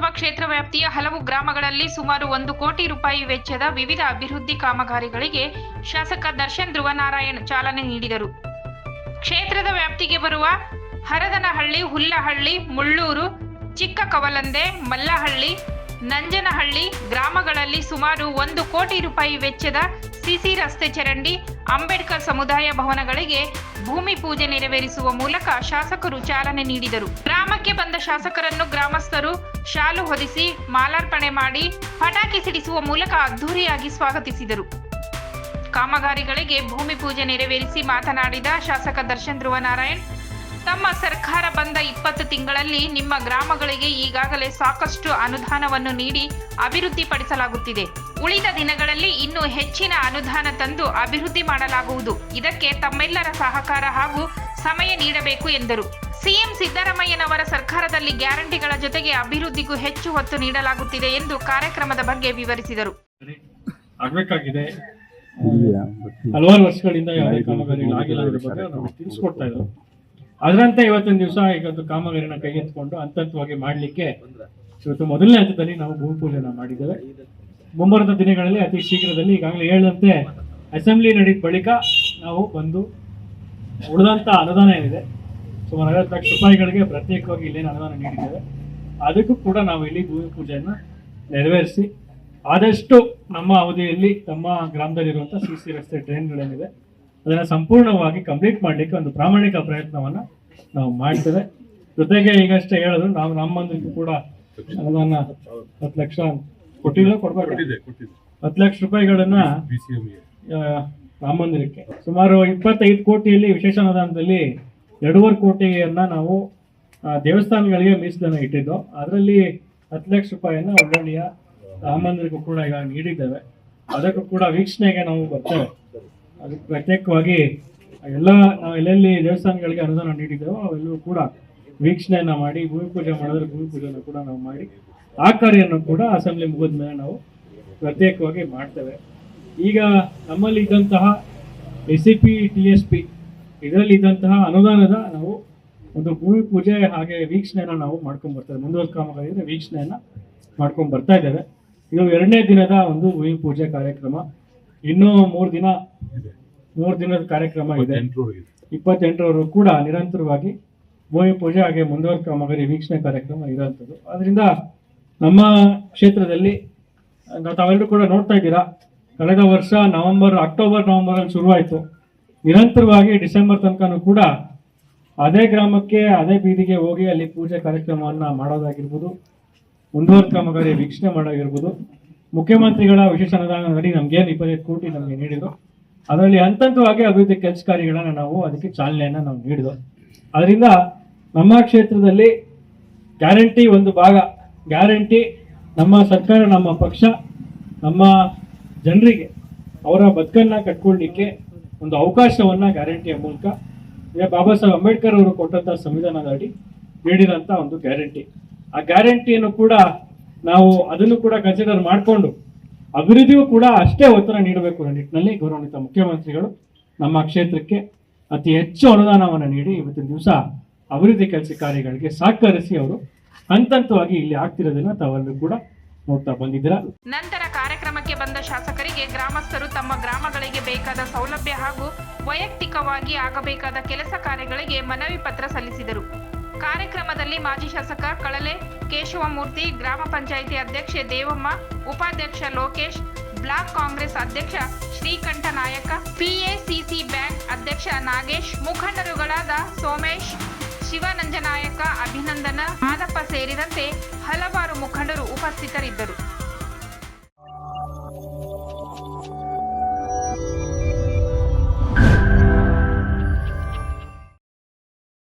ಹಲವು ಗ್ರಾಮಗಳಲ್ಲಿ ಸುಮಾರು ಒಂದು ಕೋಟಿ ರೂಪಾಯಿ ವೆಚ್ಚದ ವಿವಿಧ ಅಭಿವೃದ್ಧಿ ಕಾಮಗಾರಿಗಳಿಗೆ ಶಾಸಕ ದರ್ಶನ್ ಧ್ರುವನಾರಾಯಣ್ ಚಾಲನೆ ನೀಡಿದರು. ಕ್ಷೇತ್ರದ ವ್ಯಾಪ್ತಿಗೆ ಬರುವ ಹರದನಹಳ್ಳಿ, ಹುಲ್ಲಹಳ್ಳಿ, ಮುಳ್ಳೂರು ಚಿಕ್ಕ ಕವಲಂದೆ ಮಲ್ಲಹಳ್ಳಿ ನಂಜನಹಳ್ಳಿ ಗ್ರಾಮಗಳಲ್ಲಿ ಸುಮಾರು ಒಂದು ಕೋಟಿ ರೂಪಾಯಿ ವೆಚ್ಚದ ಸಿಸಿ ರಸ್ತೆ ಚರಂಡಿ ಅಂಬೇಡ್ಕರ್ ಸಮುದಾಯ ಭವನಗಳಿಗೆ ಭೂಮಿ ಪೂಜೆ ನೆರವೇರಿಸುವ ಮೂಲಕ ಶಾಸಕರು ಚಾಲನೆ ನೀಡಿದರು. ಗ್ರಾಮಕ್ಕೆ ಬಂದ ಶಾಸಕರನ್ನು ಗ್ರಾಮಸ್ಥರು ಶಾಲು ಹೊದಿಸಿ ಮಾಲಾರ್ಪಣೆ ಮಾಡಿ ಪಟಾಕಿ ಸಿಡಿಸುವ ಮೂಲಕ ಅದ್ಧೂರಿಯಾಗಿ ಸ್ವಾಗತಿಸಿದರು. ಕಾಮಗಾರಿಗಳಿಗೆ ಭೂಮಿ ಪೂಜೆ ನೆರವೇರಿಸಿ ಮಾತನಾಡಿದ ಶಾಸಕ ದರ್ಶನ್ ಧ್ರುವನಾರಾಯಣ್ ತಮ್ಮ ಸರ್ಕಾರ ಬಂದ ಇಪ್ಪತ್ತು ತಿಂಗಳಲ್ಲಿ ನಿಮ್ಮ ಗ್ರಾಮಗಳಿಗೆ ಈಗಾಗಲೇ ಸಾಕಷ್ಟು ಅನುದಾನವನ್ನು ನೀಡಿ ಅಭಿವೃದ್ಧಿಪಡಿಸಲಾಗುತ್ತಿದೆ. ಉಳಿದ ದಿನಗಳಲ್ಲಿ ಇನ್ನೂ ಹೆಚ್ಚಿನ ಅನುದಾನ ತಂದು ಅಭಿವೃದ್ಧಿ ಮಾಡಲಾಗುವುದು. ಇದಕ್ಕೆ ತಮ್ಮೆಲ್ಲರ ಸಹಕಾರ ಹಾಗೂ ಸಮಯ ನೀಡಬೇಕು ಎಂದರು. ಸಿಎಂ ಸಿದ್ದರಾಮಯ್ಯನವರ ಸರ್ಕಾರದಲ್ಲಿ ಗ್ಯಾರಂಟಿಗಳ ಜೊತೆಗೆ ಅಭಿವೃದ್ಧಿಗೂ ಹೆಚ್ಚು ಒತ್ತು ನೀಡಲಾಗುತ್ತಿದೆ ಎಂದು ಕಾರ್ಯಕ್ರಮದ ಬಗ್ಗೆ ವಿವರಿಸಿದರು. ಆಗ್ಬೇಕಾಗಿದೆ. ಹಲವಾರು ವರ್ಷಗಳಿಂದ ಯಾವುದೇ ಕಾಮಗಾರಿಗಳು ಆಗಿಲ್ಲ ಅನ್ನೋದ್ರ ಬಗ್ಗೆ ನಾವು ತಿಳಿಸ್ಕೊಡ್ತಾ ಇದ್ರು ಅದರಂತೆ ಇವತ್ತಿನ ದಿವಸ ಈಗ ಒಂದು ಕಾಮಗಾರಿನ ಕೈಗೆತ್ತಿಕೊಂಡು ಹಂತವಾಗಿ ಮಾಡಲಿಕ್ಕೆ ಇವತ್ತು ಮೊದಲನೇ ಹಂತದಲ್ಲಿ ನಾವು ಭೂಮಿ ಪೂಜೆನ ಮಾಡಿದ್ದೇವೆ. ಮುಂಬರುವ ದಿನಗಳಲ್ಲಿ ಅತಿ ಶೀಘ್ರದಲ್ಲಿ ಈಗಾಗಲೇ ಹೇಳಿದಂತೆ ಅಸೆಂಬ್ಲಿ ನಡೆದ ಬಳಿಕ ನಾವು ಬಂದು ಉಳಿದಂಥ ಅನುದಾನ ಏನಿದೆ, ಸುಮಾರು ಐವತ್ತು ಲಕ್ಷ ರೂಪಾಯಿಗಳಿಗೆ ಪ್ರತ್ಯೇಕವಾಗಿ ಇಲ್ಲೇನು ಅನುದಾನ ನೀಡಿದ್ದೇವೆ. ಅದಕ್ಕೂ ಕೂಡ ನಾವು ಇಲ್ಲಿ ಭೂಮಿ ಪೂಜೆಯನ್ನು ನೆರವೇರಿಸಿ ಆದಷ್ಟು ನಮ್ಮ ಅವಧಿಯಲ್ಲಿ ತಮ್ಮ ಗ್ರಾಮದಲ್ಲಿರುವಂಥ ಸಿ ಸಿ ರಸ್ತೆ ಡ್ರೈನ್ಗಳೇನಿದೆ ಅದನ್ನು ಸಂಪೂರ್ಣವಾಗಿ ಕಂಪ್ಲೀಟ್ ಮಾಡಲಿಕ್ಕೆ ಒಂದು ಪ್ರಾಮಾಣಿಕ ಪ್ರಯತ್ನವನ್ನು ನಾವು ಮಾಡ್ತೇವೆ. ಜೊತೆಗೆ ಈಗಷ್ಟೇ ಹೇಳಿದ್ರು ನಾವು ನಮ್ಮಂದಿಗೂ ಕೂಡ ಅನುದಾನ ಹತ್ತು ಲಕ್ಷ ಕೊಟ್ಟಿಲ್ಲ ಕೊಡ್ಬೇಕು. ಹತ್ತು ಲಕ್ಷ ರೂಪಾಯಿಗಳನ್ನ ರಾಮಮಂದಿರಕ್ಕೆ ರಾಮ ಮಂದಿರಕ್ಕೆ ಸುಮಾರು ಇಪ್ಪತ್ತೈದು ಕೋಟಿಯಲ್ಲಿ ವಿಶೇಷ ಅನುದಾನದಲ್ಲಿ ಎರಡೂವರೆ ಕೋಟಿಯನ್ನ ನಾವು ದೇವಸ್ಥಾನಗಳಿಗೆ ಮೀಸಲನ್ನು ಇಟ್ಟಿದ್ದು. ಅದರಲ್ಲಿ ಹತ್ತು ಲಕ್ಷ ರೂಪಾಯಿಯನ್ನ ಒಳ್ಳೊಳ್ಳೆಯ ರಾಮ ಮಂದಿರಕ್ಕೂ ಕೂಡ ಈಗ ನೀಡಿದ್ದೇವೆ. ಅದಕ್ಕೂ ಕೂಡ ವೀಕ್ಷಣೆಗೆ ನಾವು ಬರ್ತೇವೆ. ಅದಕ್ಕೆ ಪ್ರತ್ಯೇಕವಾಗಿ ಎಲ್ಲ ನಾವು ಎಲ್ಲೆಲ್ಲಿ ದೇವಸ್ಥಾನಗಳಿಗೆ ಅನುದಾನ ನೀಡಿದ್ದೇವೋ ಅವೆಲ್ಲವೂ ಕೂಡ ವೀಕ್ಷಣೆಯನ್ನ ಮಾಡಿ, ಭೂಮಿ ಪೂಜೆ ಮಾಡಿದ್ರೆ ಭೂಮಿ ಪೂಜೆಯನ್ನು ಕೂಡ ನಾವು ಮಾಡಿ, ಆ ಕಾರ್ಯವನ್ನು ಕೂಡ ಅಸೆಂಬ್ಲಿ ಮುಗಿದ ಮೇಲೆ ನಾವು ಪ್ರತ್ಯೇಕವಾಗಿ ಮಾಡ್ತೇವೆ. ಈಗ ನಮ್ಮಲ್ಲಿ ಇದ್ದಂತಹ S C P T S P ಇದರಲ್ಲಿ ಇದ್ದಂತಹ ಅನುದಾನದ ನಾವು ಒಂದು ಭೂಮಿ ಪೂಜೆ ಹಾಗೆ ವೀಕ್ಷಣೆನ ನಾವು ಮಾಡ್ಕೊಂಡ್ ಬರ್ತೇವೆ. ಮುಂದುವರೆದ ಕಾಮಗಾರಿದ್ರೆ ವೀಕ್ಷಣೆಯನ್ನ ಮಾಡ್ಕೊಂಡು ಬರ್ತಾ ಇದ್ದೇವೆ. ಇದು ಎರಡನೇ ದಿನದ ಒಂದು ಭೂಮಿ ಪೂಜೆ ಕಾರ್ಯಕ್ರಮ. ಇನ್ನೂ ಮೂರು ದಿನ ಮೂರು ದಿನದ ಕಾರ್ಯಕ್ರಮ ಇದೆ. ಇಪ್ಪತ್ತೆಂಟರವರು ಕೂಡ ನಿರಂತರವಾಗಿ ಭೂಮಿ ಪೂಜೆ ಹಾಗೆ ಮುಂದುವರೆದ ಕಾಮಗಾರಿ ವೀಕ್ಷಣೆ ಕಾರ್ಯಕ್ರಮ ಇರೋಂಥದ್ದು ಅದರಿಂದ ನಮ್ಮ ಕ್ಷೇತ್ರದಲ್ಲಿ ನಾವು ತಾವೆಲ್ಲರೂ ಕೂಡ ನೋಡ್ತಾ ಇದ್ದೀರಾ ಕಳೆದ ವರ್ಷ ನವೆಂಬರ್ ಅಕ್ಟೋಬರ್ ನವೆಂಬರ್ ಅಲ್ಲಿ ಶುರುವಾಯಿತು. ನಿರಂತರವಾಗಿ ಡಿಸೆಂಬರ್ ತನಕನೂ ಕೂಡ ಅದೇ ಗ್ರಾಮಕ್ಕೆ ಅದೇ ಬೀದಿಗೆ ಹೋಗಿ ಅಲ್ಲಿ ಪೂಜೆ ಕಾರ್ಯಕ್ರಮವನ್ನ ಮಾಡೋದಾಗಿರ್ಬೋದು ಮುಂದುವರೆದ ಕಾಮಗಾರಿ ವೀಕ್ಷಣೆ ಮಾಡೋದಿರ್ಬೋದು ಮುಖ್ಯಮಂತ್ರಿಗಳ ವಿಶೇಷ ಅನುದಾನದಲ್ಲಿ ನಮ್ಗೇನು ಇಪ್ಪತ್ತೈದು ಕೋಟಿ ನಮಗೆ ನೀಡಿದ್ರು ಅದರಲ್ಲಿ ಹಂತಂತವಾಗಿ ಅಭಿವೃದ್ಧಿ ಕೆಲಸ ಕಾರ್ಯಗಳನ್ನ ನಾವು ಅದಕ್ಕೆ ಚಾಲನೆಯನ್ನ ನಾವು ನೀಡಿದ್ವು ಅದರಿಂದ ನಮ್ಮ ಕ್ಷೇತ್ರದಲ್ಲಿ ಗ್ಯಾರಂಟಿ ಒಂದು ಭಾಗ. ಗ್ಯಾರಂಟಿ ನಮ್ಮ ಸರ್ಕಾರ, ನಮ್ಮ ಪಕ್ಷ, ನಮ್ಮ ಜನರಿಗೆ ಅವರ ಬದುಕನ್ನು ಕಟ್ಕೊಳ್ಳಿಕ್ಕೆ ಒಂದು ಅವಕಾಶವನ್ನ ಗ್ಯಾರಂಟಿಯ ಮೂಲಕ ಬಾಬಾ ಸಾಹೇಬ್ ಅಂಬೇಡ್ಕರ್ ಅವರು ಕೊಟ್ಟಂತ ಸಂವಿಧಾನದ ಅಡಿ ನೀಡಿದಂತ ಒಂದು ಗ್ಯಾರಂಟಿ. ಆ ಗ್ಯಾರಂಟಿಯನ್ನು ಕೂಡ ನಾವು ಅದನ್ನು ಕೂಡ ಕನ್ಸಿಡರ್ ಮಾಡಿಕೊಂಡು ಅಭಿವೃದ್ಧಿಯೂ ಕೂಡ ಅಷ್ಟೇ ಒತ್ತಡ ನೀಡಬೇಕು ಅನ್ನೋ ನಿಟ್ಟಿನಲ್ಲಿ ಗೌರವಾನ್ವಿತ ಮುಖ್ಯಮಂತ್ರಿಗಳು ನಮ್ಮ ಕ್ಷೇತ್ರಕ್ಕೆ ಅತಿ ಹೆಚ್ಚು ಅನುದಾನವನ್ನು ನೀಡಿ ಇವತ್ತಿನ ದಿವಸ ಅಭಿವೃದ್ಧಿ ಕೆಲಸ ಕಾರ್ಯಗಳಿಗೆ ಸಹಕರಿಸಿ ಅವರು ಹಂತ ಹಂತವಾಗಿ ಇಲ್ಲಿ ಆಗ್ತಿರೋದನ್ನ ತಾವೆಲ್ಲರೂ ಕೂಡ ನೋಡ್ತಾ ಬಂದಿದ್ದೀರಾ? ನಂತರ ಕಾರ್ಯಕ್ರಮಕ್ಕೆ ಬಂದ ಶಾಸಕರಿಗೆ ಗ್ರಾಮಸ್ಥರು ತಮ್ಮ ಗ್ರಾಮಗಳಿಗೆ ಬೇಕಾದ ಸೌಲಭ್ಯ ಹಾಗೂ ವೈಯಕ್ತಿಕವಾಗಿ ಆಗಬೇಕಾದ ಕೆಲಸ ಕಾರ್ಯಗಳಿಗೆ ಮನವಿ ಪತ್ರ ಸಲ್ಲಿಸಿದರು. ಕಾರ್ಯಕ್ರಮದಲ್ಲಿ ಮಾಜಿ ಶಾಸಕ ಕಳಲೆ ಕೇಶವಮೂರ್ತಿ, ಗ್ರಾಮ ಪಂಚಾಯಿತಿ ಅಧ್ಯಕ್ಷೆ ದೇವಮ್ಮ, ಉಪಾಧ್ಯಕ್ಷ ಲೋಕೇಶ್, ಬ್ಲಾಕ್ ಕಾಂಗ್ರೆಸ್ ಅಧ್ಯಕ್ಷ ಶ್ರೀಕಂಠ ನಾಯಕ ಪಿಎಸಿಸಿ ಬ್ಯಾಂಕ್ ಅಧ್ಯಕ್ಷ ನಾಗೇಶ್, ಮುಖಂಡರುಗಳಾದ ಸೋಮೇಶ್ ಶಿವಾನಂಜನಾಯಕ ಅಭಿನಂದನ ಮಾದಪ್ಪ ಸೇರಿದಂತೆ ಹಲವಾರು ಮುಖಂಡರು ಉಪಸ್ಥಿತರಿದ್ದರು.